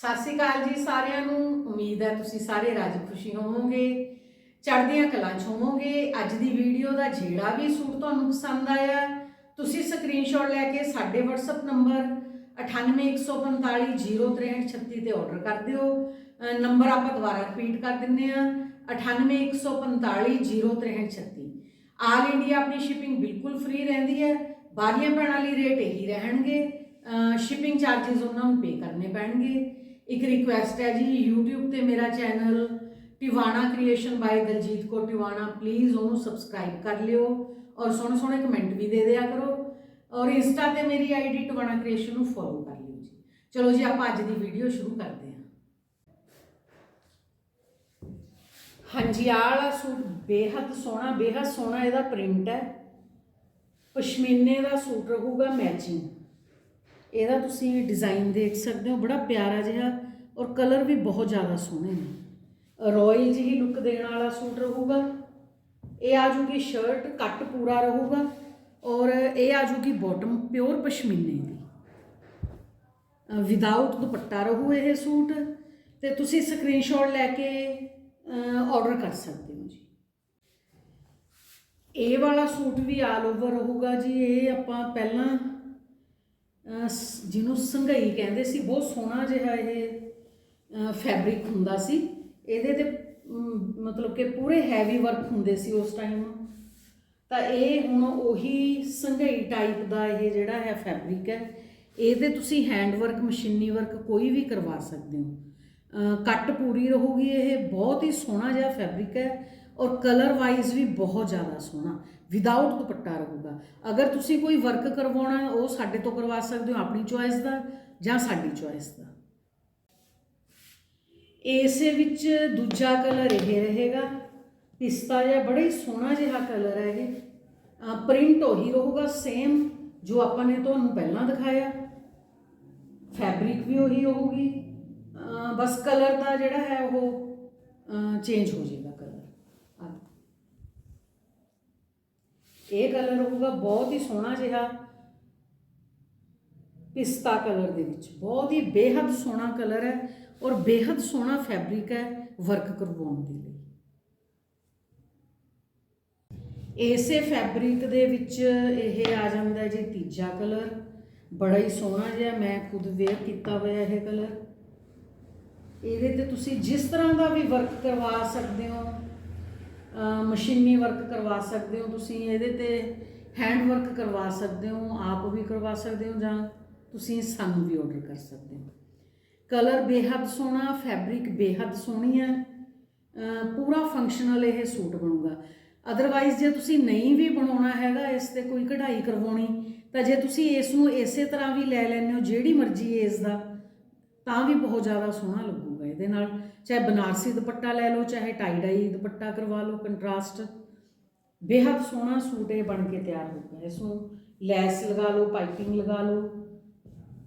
ਸਤਿ ਸ਼੍ਰੀ ਅਕਾਲ ਜੀ ਸਾਰਿਆਂ ਨੂੰ। ਉਮੀਦ ਹੈ ਤੁਸੀਂ ਸਾਰੇ ਰਾਜੀ ਖੁਸ਼ੀ ਹੋਵੋਗੇ, ਚੜ੍ਹਦੀਆਂ ਕਲਾਂ 'ਚ ਹੋਵੋਗੇ। ਅੱਜ ਦੀ ਵੀਡੀਓ ਦਾ ਜਿਹੜਾ ਵੀ ਸੂਟ ਤੁਹਾਨੂੰ ਪਸੰਦ ਆਇਆ, ਤੁਸੀਂ ਸਕਰੀਨਸ਼ਾਟ ਲੈ ਕੇ ਸਾਡੇ WhatsApp ਨੰਬਰ 9815506336 ਤੇ ਆਰਡਰ ਕਰ ਦਿਓ। ਨੰਬਰ ਆਪਾਂ ਦੁਬਾਰਾ ਰਿਪੀਟ ਕਰ ਦਿੰਨੇ ਆ 9815506336 ਆਲ ਇੰਡੀਆ ਆਪਣੀ ਸ਼ਿਪਿੰਗ ਬਿਲਕੁਲ ਫ੍ਰੀ ਰਹਿੰਦੀ ਹੈ। ਬਾਹਰੀਆਂ ਭੈਣਾਂ ਲਈ ਰੇਟ ਇਹੀ ਰਹਿਣਗੇ। ਸ਼ਿਪਿੰਗ ਚਾਰजेस ਉਹਨਾਂ ਨੂੰ ਪੇ ਕਰਨੇ ਪੈਣਗੇ। ਇੱਕ ਰਿਕੁਐਸਟ ਹੈ ਜੀ, YouTube ਤੇ ਮੇਰਾ channel Tiwana creation by Daljeet ਕੋ ਟਿਵਾਣਾ ਪਲੀਜ਼ ਉਹਨੂੰ ਸਬਸਕ੍ਰਾਈਬ ਕਰ ਲਿਓ ਔਰ ਸੋਹਣੇ ਸੋਹਣੇ ਕਮੈਂਟ ਵੀ ਦੇ ਦਿਆ ਕਰੋ ਔਰ ਇੰਸਟਾ ਤੇ ਮੇਰੀ ਆਈਡੀ ਟਿਵਾਣਾ ਕ੍ਰੀਏਸ਼ਨ ਨੂੰ ਫੋਲੋ ਕਰ ਲਿਓ ਜੀ। ਚਲੋ ਜੀ, ਆਪਾਂ ਅੱਜ ਦੀ ਵੀਡੀਓ ਸ਼ੁਰੂ ਕਰਦੇ ਹਾਂ। ਹਾਂਜੀ, ਆਹ ਵਾਲਾ ਸੂਟ ਬੇਹੱਦ ਸੋਹਣਾ ਬੇਹੱਦ ਸੋਹਣਾ ਇਹਦਾ ਪ੍ਰਿੰਟ ਹੈ। ਪਸ਼ਮੀਨੇ ਦਾ ਸੂਟ ਰਹੂਗਾ ਮੈਚਿੰਗ ਇਹਦਾ ਤੁਸੀਂ ਡਿਜ਼ਾਈਨ ਦੇਖ ਸਕਦੇ ਹੋ, ਬੜਾ ਪਿਆਰਾ ਜਿਹਾ ਔਰ ਕਲਰ ਵੀ ਬਹੁਤ ਜ਼ਿਆਦਾ ਸੋਹਣੇ ਨੇ। ਰੋਇਲ ਜਿਹੀ ਲੁੱਕ ਦੇਣ ਵਾਲਾ ਸੂਟ ਰਹੂਗਾ। ਇਹ ਆ ਜੂਗੀ ਸ਼ਰਟ ਕੱਟ ਪੂਰਾ ਰਹੂਗਾ ਔਰ ਇਹ ਆ ਜੂਗੀ ਬਾਟਮ ਪਿਓਰ ਪਸ਼ਮੀਨੇ ਦੀ। ਵਿਦਆਊਟ ਦੁਪੱਟਾ ਰਹੂ ਇਹ ਸੂਟ ਤੇ ਤੁਸੀਂ ਸਕਰੀਨਸ਼ਾਟ ਲੈ ਕੇ ਆਰਡਰ ਕਰ ਸਕਦੇ ਹੋ ਜੀ। ਇਹ ਵਾਲਾ ਸੂਟ ਵੀ ਆਲ ਓਵਰ ਰਹੂਗਾ ਜੀ, ਇਹ ਆਪਾਂ ਪਹਿਲਾਂ ਜਿਹਨੂੰ ਸੰਘਈ ਕਹਿੰਦੇ ਸੀ, ਬਹੁਤ ਸੋਹਣਾ ਜਿਹਾ ਇਹ ਫੈਬਰਿਕ ਹੁੰਦਾ ਸੀ। ਇਹਦੇ ਤੇ ਮਤਲਬ ਕਿ ਪੂਰੇ ਹੈਵੀ ਵਰਕ ਹੁੰਦੇ ਸੀ ਉਸ ਟਾਈਮ ਤਾਂ ਇਹ ਹੁਣ ਉਹੀ ਸੰਘਈ ਟਾਈਪ ਦਾ ਇਹ ਜਿਹੜਾ ਹੈ ਫੈਬਰਿਕ ਹੈ। ਇਹਦੇ ਤੁਸੀਂ ਹੈਂਡ ਵਰਕ ਮਸ਼ੀਨੀ ਵਰਕ ਕੋਈ ਵੀ ਕਰਵਾ ਸਕਦੇ ਹੋ। ਕੱਟ ਪੂਰੀ ਰਹੂਗੀ ਇਹ, ਬਹੁਤ ਹੀ ਸੋਹਣਾ ਜਿਹਾ ਫੈਬਰਿਕ ਹੈ। ਔਰ ਕਲਰ ਵਾਈਜ਼ ਵੀ ਬਹੁਤ ਜ਼ਿਆਦਾ ਸੋਹਣਾ। ਵਿਦਆਊਟ ਦੁਪੱਟਾ ਰਹੂਗਾ। ਅਗਰ ਤੁਸੀਂ ਕੋਈ ਵਰਕ ਕਰਵਾਉਣਾ ਉਹ ਸਾਡੇ ਤੋਂ ਕਰਵਾ ਸਕਦੇ ਹੋ ਆਪਣੀ ਚੋਇਸ ਦਾ ਜਾਂ ਸਾਡੀ ਚੁਆਇਸ ਦਾ। ਇਸੇ ਵਿੱਚ ਦੂਜਾ ਕਲਰ ਇਹ ਰਹੇਗਾ। ਪਿਸਤਾ ਜਿਹਾ ਬੜਾ ਹੀ ਸੋਹਣਾ ਜਿਹਾ ਕਲਰ ਹੈ ਇਹ। ਪ੍ਰਿੰਟ ਉਹੀ ਰਹੂਗਾ ਸੇਮ ਜੋ ਆਪਾਂ ਨੇ ਤੁਹਾਨੂੰ ਪਹਿਲਾਂ ਦਿਖਾਇਆ। ਫੈਬਰਿਕ ਵੀ ਉਹੀ ਹੋਊਗੀ ਬਸ ਕਲਰ ਦਾ ਜਿਹੜਾ ਹੈ ਉਹ ਚੇਂਜ ਹੋ ਜਾਏਗਾ ਕਲਰ ਇਹ ਕਲਰ ਹੋਊਗਾ ਬਹੁਤ ਹੀ ਸੋਹਣਾ ਜਿਹਾ ਪਿਸਤਾ ਕਲਰ ਦੇ ਵਿੱਚ। ਬਹੁਤ ਹੀ ਬੇਹੱਦ ਸੋਹਣਾ ਕਲਰ ਹੈ ਔਰ ਬੇਹੱਦ ਸੋਹਣਾ ਫੈਬਰਿਕ ਹੈ ਵਰਕ ਕਰਵਾਉਣ ਦੇ ਲਈ। ਇਸੇ ਫੈਬਰਿਕ ਦੇ ਵਿੱਚ ਇਹ ਆ ਜਾਂਦਾ ਜੀ ਤੀਜਾ ਕਲਰ ਬੜਾ ਹੀ ਸੋਹਣਾ ਜਿਹਾ ਮੈਂ ਖੁਦ ਵੇਅਰ ਕੀਤਾ ਹੋਇਆ ਇਹ ਕਲਰ ਇਹਦੇ ਤੇ ਤੁਸੀਂ ਜਿਸ ਤਰ੍ਹਾਂ ਦਾ ਵੀ ਵਰਕ ਕਰਵਾ ਸਕਦੇ ਹੋ ਮਸ਼ੀਨੀ ਵਰਕ ਕਰਵਾ ਸਕਦੇ ਹੋ ਤੁਸੀਂ, ਇਹਦੇ ਤੇ ਹੈਂਡ ਵਰਕ ਕਰਵਾ ਸਕਦੇ ਹੋ, ਆਪ ਵੀ ਕਰਵਾ ਸਕਦੇ ਹੋ ਜਾਂ ਤੁਸੀਂ ਸਾਨੂੰ ਵੀ ਆਰਡਰ ਕਰ ਸਕਦੇ ਹੋ। ਕਲਰ ਬੇਹੱਦ ਸੋਹਣਾ ਫੈਬਰਿਕ ਬੇਹੱਦ ਸੋਹਣੀ ਹੈ ਪੂਰਾ ਫੰਕਸ਼ਨਲ ਇਹ ਸੂਟ ਬਣੂਗਾ। ਅਦਰਵਾਈਜ਼ ਜੇ ਤੁਸੀਂ ਨਹੀਂ ਵੀ ਬਣਾਉਣਾ ਹੈਗਾ, ਇਸ ਤੇ ਕੋਈ ਕਢਾਈ ਕਰਵਾਉਣੀ, ਤਾਂ ਜੇ ਤੁਸੀਂ ਇਸ ਨੂੰ ਇਸੇ ਤਰ੍ਹਾਂ ਵੀ ਲੈ ਲੈਂਦੇ ਹੋ, ਜਿਹੜੀ ਮਰਜ਼ੀ ਏਜ ਦਾ, ਤਾਂ ਵੀ ਬਹੁਤ ਜ਼ਿਆਦਾ ਸੋਹਣਾ ਲੱਗੂਗਾ ਇਹਦੇ ਨਾਲ ਚਾਹੇ ਬਨਾਰਸੀ ਦੁਪੱਟਾ ਲੈ ਲਓ, ਚਾਹੇ ਟਾਈ ਡਾਈ ਦੁਪੱਟਾ ਕਰਵਾ ਲਓ, ਕੰਟਰਾਸਟ। ਬੇਹੱਦ ਸੋਹਣਾ ਸੂਟ ਇਹ ਬਣ ਕੇ ਤਿਆਰ ਹੋਊਗਾ। ਇਸ ਨੂੰ ਲੈਸ ਲਗਾ ਲਓ, ਪਾਈਪਿੰਗ ਲਗਾ ਲਓ।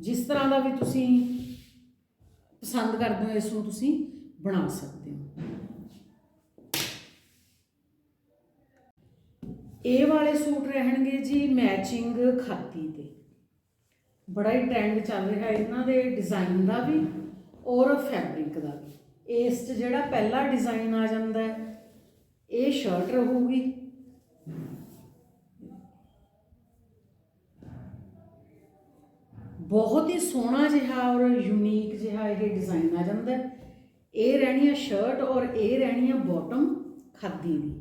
ਜਿਸ ਤਰ੍ਹਾਂ ਦਾ ਵੀ ਤੁਸੀਂ ਪਸੰਦ ਕਰਦੇ ਹੋ ਇਸ ਨੂੰ ਤੁਸੀਂ ਬਣਾ ਸਕਦੇ ਹੋ। ਇਹ ਵਾਲੇ ਸੂਟ ਰਹਿਣਗੇ ਜੀ ਮੈਚਿੰਗ ਖਾਤੀ ਤੇ ਬੜਾ ਹੀ ਟ੍ਰੈਂਡ ਚੱਲ ਰਿਹਾ ਇਹਨਾਂ ਦੇ ਡਿਜ਼ਾਈਨ ਦਾ ਵੀ। ਔਰ ਫੈਬਰਿਕ ਦਾ ਵੀ। ਇਸ 'ਚ ਜਿਹੜਾ ਪਹਿਲਾ ਡਿਜ਼ਾਈਨ ਆ ਜਾਂਦਾ ਹੈ, ਇਹ ਸ਼ਰਟ ਰਹੂਗੀ। ਬਹੁਤ ਹੀ ਸੋਹਣਾ ਜਿਹਾ ਔਰ ਯੂਨੀਕ ਜਿਹਾ ਇਹ ਡਿਜ਼ਾਈਨ ਆ ਜਾਂਦਾ ਇਹ ਰਹਿਣੀ ਆ ਸ਼ਰਟ ਔਰ ਇਹ ਰਹਿਣੀ ਆ ਬਾਟਮ ਖਾਦੀ ਦੀ।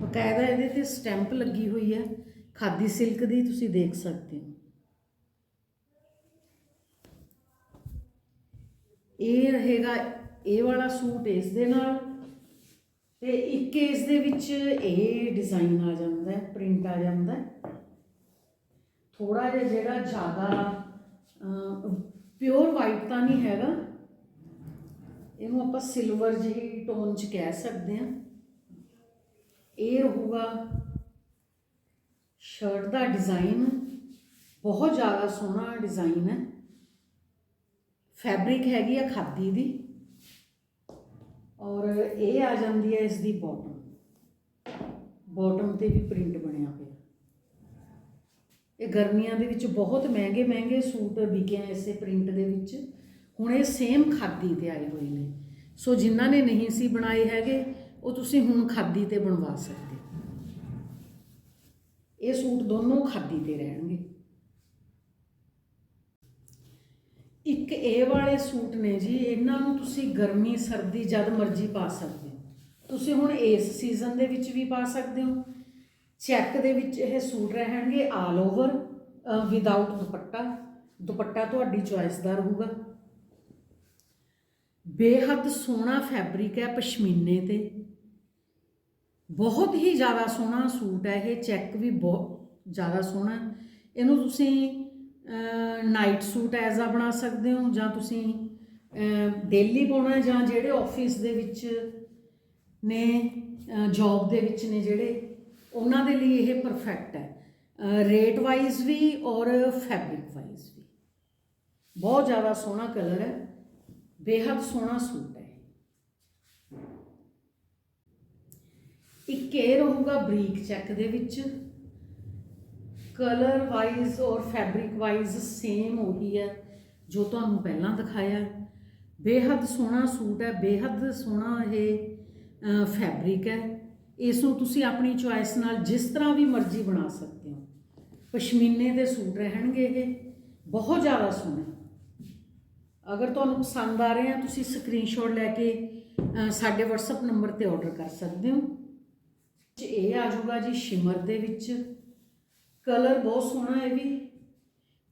ਬਕਾਇਦਾ ਇਹਦੇ ਤੇ ਸਟੈਂਪ ਲੱਗੀ ਹੋਈ ਹੈ। ਖਾਦੀ ਸਿਲਕ ਦੀ ਤੁਸੀਂ ਦੇਖ ਸਕਦੇ ਹੋ। ਇਹ ਰਹੇਗਾ ਇਹ ਵਾਲਾ ਸੂਟ ਇਸ ਦੇ ਨਾਲ। ਤੇ ਇੱਕ ਇਸ ਦੇ ਵਿੱਚ ਇਹ ਡਿਜ਼ਾਈਨ ਆ ਜਾਂਦਾ ਹੈ ਪ੍ਰਿੰਟ ਆ ਜਾਂਦਾ ਹੈ। ਥੋੜਾ ਜਿਹਾ ਜਿਹੜਾ ਜ਼ਿਆਦਾ ਪਿਓਰ ਵਾਈਟ ਤਾਂ ਨਹੀਂ ਹੈਗਾ। ਇਹਨੂੰ ਆਪਾਂ ਸਿਲਵਰ ਜਿਹੀ ਟੋਨ ਚ ਕਹਿ ਸਕਦੇ ਹਾਂ। ਇਹ ਹੋਊਗਾ ਸ਼ਰਟ ਦਾ ਡਿਜ਼ਾਈਨ ਬਹੁਤ ਜ਼ਿਆਦਾ ਸੋਹਣਾ ਡਿਜ਼ਾਈਨ ਹੈ। ਫੈਬਰਿਕ ਹੈਗੀ ਆ ਖਾਦੀ ਦੀ। ਔਰ ਇਹ ਆ ਜਾਂਦੀ ਹੈ ਇਸ ਦੀ ਬਾਟਮ ਬਾਟਮ ਤੇ ਵੀ ਪ੍ਰਿੰਟ ਬਣਿਆ ਹੋਇਆ। ਇਹ ਗਰਮੀਆਂ ਦੇ ਵਿੱਚ ਬਹੁਤ ਮਹਿੰਗੇ ਮਹਿੰਗੇ ਸੂਟ ਵਿਕੇ ਆ ਇਸੇ ਪ੍ਰਿੰਟ ਦੇ ਵਿੱਚ। ਹੁਣ ਇਹ ਸੇਮ ਖਾਦੀ ਤੇ ਆਏ ਹੋਏ ਨੇ। ਸੋ ਜਿਨ੍ਹਾਂ ਨੇ ਨਹੀਂ ਸੀ ਬਣਾਏ ਹੈਗੇ, ਉਹ ਤੁਸੀਂ ਹੁਣ ਖਾਦੀ ਤੇ ਬਣਵਾ ਸਕਦੇ ਇਹ ਸੂਟ ਦੋਨੋਂ ਖਾਦੀ ਤੇ ਰਹਿਣਗੇ। ਇੱਕ ਇਹ ਵਾਲੇ ਸੂਟ ਨੇ ਜੀ, ਇਹਨਾਂ ਨੂੰ ਤੁਸੀਂ ਗਰਮੀ, ਸਰਦੀ ਜਦ ਮਰਜ਼ੀ ਪਾ ਸਕਦੇ ਹੋ। ਤੁਸੀਂ ਹੁਣ ਇਸ ਸੀਜ਼ਨ ਦੇ ਵਿੱਚ ਵੀ ਪਾ ਸਕਦੇ ਹੋ। ਚੈੱਕ ਦੇ ਵਿੱਚ ਇਹ ਸੂਟ ਰਹਿਣਗੇ ਆਲ ਓਵਰ ਵਿਦਆਊਟ ਦੁਪੱਟਾ। ਦੁਪੱਟਾ ਤੁਹਾਡੀ ਚੁਆਇਸ ਦਾ ਰਹੂਗਾ। ਬੇਹੱਦ ਸੋਹਣਾ ਫੈਬਰਿਕ ਹੈ ਪਸ਼ਮੀਨੇ ਤੇ। ਬਹੁਤ ਹੀ ਜ਼ਿਆਦਾ ਸੋਹਣਾ ਸੂਟ ਹੈ ਇਹ ਚੈੱਕ ਵੀ ਬਹੁਤ ਜ਼ਿਆਦਾ ਸੋਹਣਾ। ਇਹਨੂੰ ਤੁਸੀਂ ਨਾਈਟ ਸੂਟ ਐਜ਼ ਆ ਬਣਾ ਸਕਦੇ ਹੋ ਜਾਂ ਤੁਸੀਂ ਡੇਲੀ ਪਾਉਣਾ ਜਾਂ ਜਿਹੜੇ ਆਫਿਸ ਦੇ ਵਿੱਚ ਨੇ ਜੌਬ ਦੇ ਵਿੱਚ ਨੇ ਜਿਹੜੇ, ਉਹਨਾਂ ਦੇ ਲਈ ਇਹ ਪਰਫੈਕਟ ਹੈ। ਰੇਟ ਵਾਈਜ਼ ਵੀ ਔਰ ਫੈਬਰਿਕ ਵਾਈਜ਼ ਵੀ। ਬਹੁਤ ਜ਼ਿਆਦਾ ਸੋਹਣਾ ਕਲਰ ਹੈ, ਬੇਹੱਦ ਸੋਹਣਾ ਸੂਟ ਹੈ। ਇੱਕ ਇਹ ਰਹੂਗਾ ਬਰੀਕ ਚੈੱਕ ਦੇ ਵਿੱਚ। ਕਲਰ ਵਾਈਜ਼ ਔਰ ਫੈਬਰਿਕ ਵਾਈਜ਼ ਸੇਮ ਉਹੀ ਹੈ, ਜੋ ਤੁਹਾਨੂੰ ਪਹਿਲਾਂ ਦਿਖਾਇਆ ਬੇਹੱਦ ਸੋਹਣਾ ਸੂਟ ਹੈ, ਬੇਹੱਦ ਸੋਹਣਾ ਇਹ ਫੈਬਰਿਕ ਹੈ। ਇਸ ਨੂੰ ਤੁਸੀਂ ਆਪਣੀ ਚੁਆਇਸ ਨਾਲ ਜਿਸ ਤਰ੍ਹਾਂ ਵੀ ਮਰਜ਼ੀ ਬਣਾ ਸਕਦੇ ਹੋ। ਪਸ਼ਮੀਨੇ ਦੇ ਸੂਟ ਰਹਿਣਗੇ ਇਹ, ਬਹੁਤ ਜ਼ਿਆਦਾ ਸੋਹਣੇ। ਅਗਰ ਤੁਹਾਨੂੰ ਪਸੰਦ ਆ ਰਹੇ ਆ, ਤੁਸੀਂ ਸਕਰੀਨਸ਼ਾਟ ਲੈ ਕੇ ਸਾਡੇ WhatsApp ਨੰਬਰ ਤੇ ਆਰਡਰ ਕਰ ਸਕਦੇ ਹੋ। ਇਹ ਆ ਜਾਊਗਾ ਜੀ, ਸ਼ਿਮਰ ਦੇ ਵਿੱਚ। ਕਲਰ ਬਹੁਤ ਸੋਹਣਾ ਹੈ ਵੀ।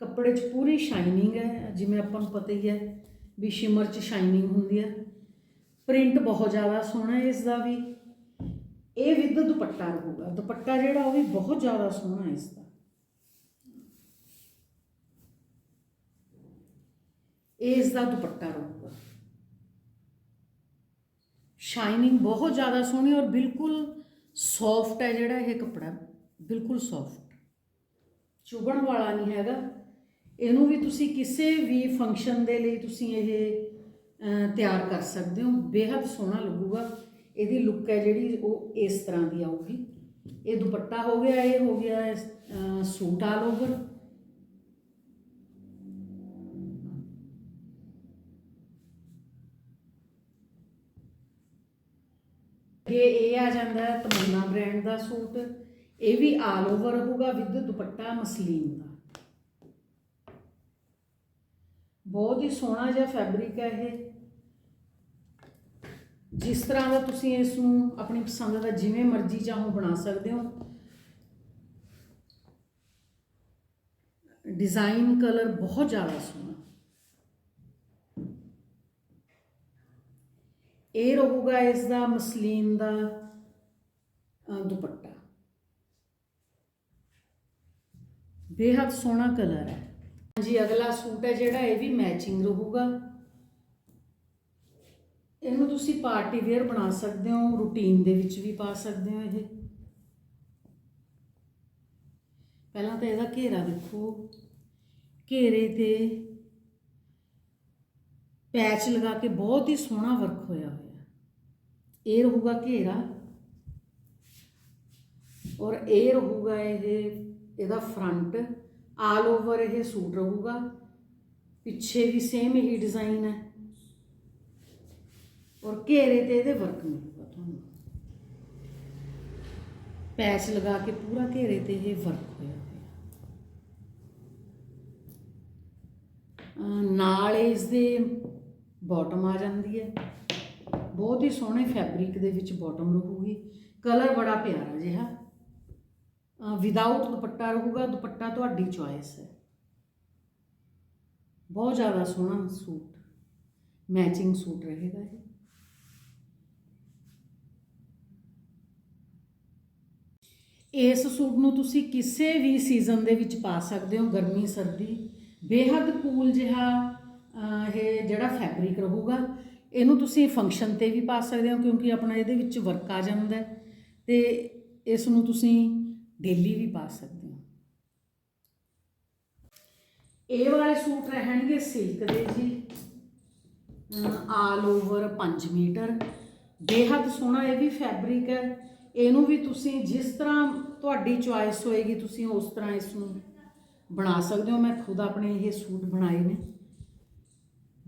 ਕੱਪੜੇ 'ਚ ਪੂਰੀ ਸ਼ਾਈਨਿੰਗ ਹੈ, ਜਿਵੇਂ ਆਪਾਂ ਨੂੰ ਪਤਾ ਹੀ ਹੈ ਵੀ ਸ਼ਿਮਰ 'ਚ ਸ਼ਾਈਨਿੰਗ ਹੁੰਦੀ ਹੈ। ਪ੍ਰਿੰਟ ਬਹੁਤ ਜ਼ਿਆਦਾ ਸੋਹਣਾ ਹੈ ਇਸ ਦਾ ਵੀ। ਇਹ ਵਿਦ ਦੁਪੱਟਾ ਰਹੂਗਾ। ਦੁਪੱਟਾ ਜਿਹੜਾ ਉਹ ਵੀ ਬਹੁਤ ਜ਼ਿਆਦਾ ਸੋਹਣਾ ਹੈ ਇਸ ਦਾ ਇਹ ਇਸ ਦਾ ਦੁਪੱਟਾ ਰਹੂਗਾ। ਸ਼ਾਈਨਿੰਗ ਬਹੁਤ ਜ਼ਿਆਦਾ ਸੋਹਣੀ ਔਰ ਬਿਲਕੁਲ ਸੌਫਟ ਹੈ ਜਿਹੜਾ ਇਹ ਕੱਪੜਾ। ਬਿਲਕੁਲ ਸੌਫਟ ਚੁਭਣ ਵਾਲਾ ਨਹੀਂ ਹੈਗਾ। ਇਹਨੂੰ ਵੀ ਤੁਸੀਂ ਕਿਸੇ ਵੀ ਫੰਕਸ਼ਨ ਦੇ ਲਈ ਤੁਸੀਂ ਇਹ ਤਿਆਰ ਕਰ ਸਕਦੇ ਹੋ। ਬੇहद ਸੋਹਣਾ ਲੱਗੂਗਾ। ਇਹਦੀ ਲੁੱਕ ਹੈ ਜਿਹੜੀ ਉਹ ਇਸ ਤਰ੍ਹਾਂ ਦੀ ਆਊਗੀ। ਇਹ ਦੁਪੱਟਾ ਹੋ ਗਿਆ, ਇਹ ਹੋ ਗਿਆ ਸੂਟ ਆਲ ਓਵਰ ਇਹ ਇਹ ਆ ਜਾਂਦਾ ਤਮੰਨਾ ਬ੍ਰਾਂਡ ਦਾ ਸੂਟ ਇਹ ਵੀ ਆਲ ਓਵਰ ਹੋਊਗਾ ਵਿਦ ਦੁਪੱਟਾ ਮਸਲੀਨ ਦਾ। ਬਹੁਤ ਹੀ ਸੋਹਣਾ ਜਿਹਾ ਫੈਬਰਿਕ ਹੈ ਇਹ। ਜਿਸ ਤਰ੍ਹਾਂ ਦਾ ਤੁਸੀਂ ਇਸ ਨੂੰ ਆਪਣੀ ਪਸੰਦ ਦਾ ਜਿਵੇਂ ਮਰਜ਼ੀ ਚਾਹੋ ਬਣਾ ਸਕਦੇ ਹੋ। ਡਿਜ਼ਾਈਨ ਕਲਰ ਬਹੁਤ ਜ਼ਿਆਦਾ ਸੋਹਣਾ। ਇਹ ਰਹੂਗਾ ਇਸ ਦਾ ਮਸਲੀਨ ਦਾ ਅ, ਦੁਪੱਟਾ। ਬੇਹੱਦ ਸੋਹਣਾ ਕਲਰ ਹੈ। ਹਾਂਜੀ, ਅਗਲਾ ਸੂਟ ਹੈ ਜਿਹੜਾ ਇਹ ਵੀ ਮੈਚਿੰਗ ਰਹੂਗਾ। ਇਹਨੂੰ ਤੁਸੀਂ ਪਾਰਟੀ ਵੇਅਰ ਬਣਾ ਸਕਦੇ ਹੋ ਰੂਟੀਨ ਦੇ ਵਿੱਚ ਵੀ ਪਾ ਸਕਦੇ ਹੋ ਇਹ। ਪਹਿਲਾਂ ਤਾਂ ਇਹਦਾ ਘੇਰਾ ਦੇਖੋ ਘੇਰੇ ਤੇ ਪੈਚ ਲਗਾ ਕੇ ਬਹੁਤ ਹੀ ਸੋਹਣਾ ਵਰਕ ਹੋਇਆ ਹੋਇਆ। ਇਹ ਰਹੂਗਾ ਘੇਰਾ। ਔਰ ਇਹ ਰਹੂਗਾ ਇਹ ਇਹਦਾ ਫਰੰਟ ਆਲ ਓਵਰ ਇਹ ਸੂਟ ਰਹੂਗਾ। ਪਿੱਛੇ ਵੀ ਸੇਮ ਹੀ ਡਿਜ਼ਾਈਨ ਹੈ। ਔਰ ਘੇਰੇ ਤੇ ਇਹਦੇ ਵਰਕ ਮਿਲੂਗਾ ਤੁਹਾਨੂੰ। ਪੈਚ ਲਗਾ ਕੇ ਪੂਰਾ ਘੇਰੇ ਤੇ ਇਹ ਵਰਕ ਹੋਇਆ ਹੋਇਆ। ਨਾਲ ਇਸ ਦੇ ਬਾਟਮ ਆ ਜਾਂਦੀ ਹੈ। ਬਹੁਤ ਹੀ ਸੋਹਣੇ ਫੈਬਰਿਕ ਦੇ ਵਿੱਚ ਬਾਟਮ ਰਹੂਗੀ। ਕਲਰ ਬੜਾ ਪਿਆਰਾ ਜਿਹਾ। ਵਿਦਆਊਟ ਦੁਪੱਟਾ ਰਹੂਗਾ, ਦੁਪੱਟਾ ਤੁਹਾਡੀ ਚੁਆਇਸ ਹੈ। ਬਹੁਤ ਜ਼ਿਆਦਾ ਸੋਹਣਾ ਸੂਟ ਮੈਚਿੰਗ ਸੂਟ ਰਹੇਗਾ ਇਹ। ਇਸ ਸੂਟ ਨੂੰ ਤੁਸੀਂ ਕਿਸੇ ਵੀ ਸੀਜ਼ਨ ਦੇ ਵਿੱਚ ਪਾ ਸਕਦੇ ਹੋ, ਗਰਮੀ, ਸਰਦੀ। ਬੇਹੱਦ ਕੂਲ ਜਿਹਾ ਇਹ ਜਿਹੜਾ ਫੈਬਰਿਕ ਰਹੂਗਾ, ਇਹਨੂੰ ਤੁਸੀਂ ਫੰਕਸ਼ਨ ਤੇ ਵੀ ਪਾ ਸਕਦੇ ਹੋ, ਕਿਉਂਕਿ ਆਪਣਾ ਇਹਦੇ ਵਿੱਚ ਵਰਕ ਆ ਜਾਂਦਾ ਹੈ। ਤੇ ਇਸ ਨੂੰ ਤੁਸੀਂ ਡੇਲੀ ਵੀ ਪਾ ਸਕਦੇ ਹੋ। ਇਹ ਵਾਲੇ ਸੂਟ ਰਹਿਣਗੇ ਸਿਲਕ ਦੇ ਜੀ। All over 5 metre. ਬੇਹੱਦ ਸੋਹਣਾ ਇਹ ਵੀ ਫੈਬਰਿਕ ਹੈ। ਇਹਨੂੰ ਵੀ ਤੁਸੀਂ ਜਿਸ ਤਰ੍ਹਾਂ ਤੁਹਾਡੀ ਚੁਆਇਸ ਹੋਏਗੀ, ਤੁਸੀਂ ਉਸ ਤਰ੍ਹਾਂ ਇਸ ਨੂੰ ਬਣਾ ਸਕਦੇ ਹੋ। ਮੈਂ ਖੁਦ ਆਪਣੇ ਇਹ ਸੂਟ ਬਣਾਏ ਨੇ।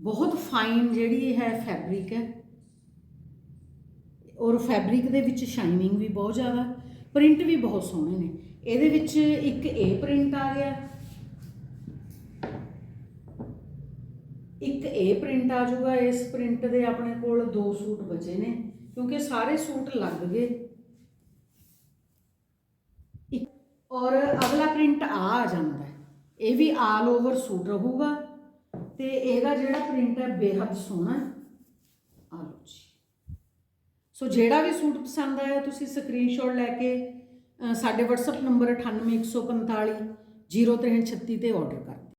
ਬਹੁਤ ਫਾਈਨ ਜਿਹੜੀ ਹੈ ਫੈਬਰਿਕ ਹੈ। ਔਰ ਫੈਬਰਿਕ ਦੇ ਵਿੱਚ ਸ਼ਾਈਨਿੰਗ ਵੀ ਬਹੁਤ ਜ਼ਿਆਦਾ। ਪ੍ਰਿੰਟ ਵੀ ਬਹੁਤ ਸੋਹਣੇ ਨੇ। ਇਹਦੇ ਵਿੱਚ ਇੱਕ ਇਹ ਪ੍ਰਿੰਟ ਆ ਗਿਆ। ਇੱਕ ਇਹ ਪ੍ਰਿੰਟ ਆ ਜਾਊਗਾ। ਇਸ ਪ੍ਰਿੰਟ ਦੇ ਆਪਣੇ ਕੋਲ ਦੋ ਸੂਟ ਬਚੇ ਨੇ, ਕਿਉਂਕਿ ਸਾਰੇ ਸੂਟ ਲੱਗ ਗਏ। ਇੱਕ ਔਰ ਅਗਲਾ ਪ੍ਰਿੰਟ ਆ ਆ ਜਾਂਦਾ ਇਹ ਵੀ ਆਲ ਓਵਰ ਸੂਟ ਰਹੂਗਾ। ਤੇ ਇਹਦਾ ਜਿਹੜਾ ਪ੍ਰਿੰਟ ਹੈ ਬੇहद ਸੋਹਣਾ ਹੈ। ਸੋ ਜਿਹੜਾ ਵੀ ਸੂਟ ਪਸੰਦ ਆਇਆ ਤੁਸੀਂ ਸਕਰੀਨਸ਼ਾਟ ਲੈ ਕੇ ਸਾਡੇ WhatsApp ਨੰਬਰ 98145 0336 ਤੇ ਆਰਡਰ ਕਰ